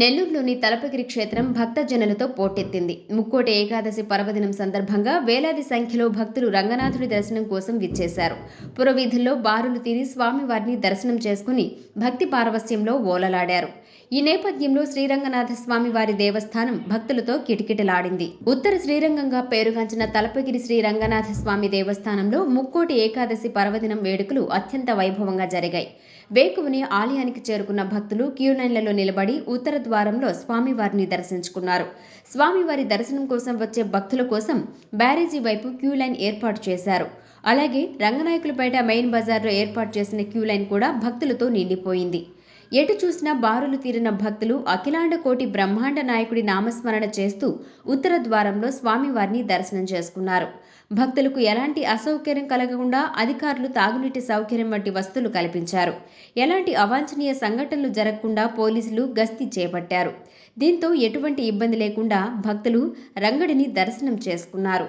నెల్లూరులోని తలపగిరి క్షేత్రం భక్తజనులతో పోటెత్తింది. ముక్కోటి ఏకాదశి పర్వదినం సందర్భంగా వేలాది సంఖ్యలో భక్తులు రంగనాథుడి దర్శనం కోసం విచ్చేశారు. పురవీధుల్లో బారులు తీరి స్వామివారిని దర్శనం చేసుకుని భక్తి పారవస్యంలో ఓలలాడారు. ఈ నేపథ్యంలో శ్రీరంగనాథ స్వామివారి దేవస్థానం భక్తులతో కిటకిటలాడింది. ఉత్తర శ్రీరంగంగా పేరుగాంచిన తలపగిరి శ్రీ రంగనాథ స్వామి దేవస్థానంలో ముక్కోటి ఏకాదశి పర్వదినం వేడుకలు అత్యంత వైభవంగా జరిగాయి. వేకువని ఆలయానికి చేరుకున్న భక్తులు క్యూ లైన్లలో నిలబడి ఉత్తర ద్వారంలో స్వామివారిని దర్శించుకున్నారు. స్వామివారి దర్శనం కోసం వచ్చే భక్తుల కోసం బ్యారేజీ వైపు క్యూ లైన్ ఏర్పాటు చేశారు. అలాగే రంగనాయకులపేట మెయిన్ బజార్లో ఏర్పాటు చేసిన క్యూ లైన్ కూడా భక్తులతో నిండిపోయింది. ఎటు చూసినా బారులు తీరిన భక్తులు అఖిలాండ కోటి బ్రహ్మాండ నాయకుడి నామస్మరణ చేస్తూ ఉత్తర ద్వారంలో స్వామివారిని దర్శనం చేసుకున్నారు. భక్తులకు ఎలాంటి అసౌకర్యం కలగకుండా అధికారులు తాగునీటి సౌకర్యం వంటి వస్తువులు కల్పించారు. ఎలాంటి అవాంఛనీయ సంఘటనలు జరగకుండా పోలీసులు గస్తీ చేపట్టారు. దీంతో ఎటువంటి ఇబ్బంది లేకుండా భక్తులు రంగడిని దర్శనం చేసుకున్నారు.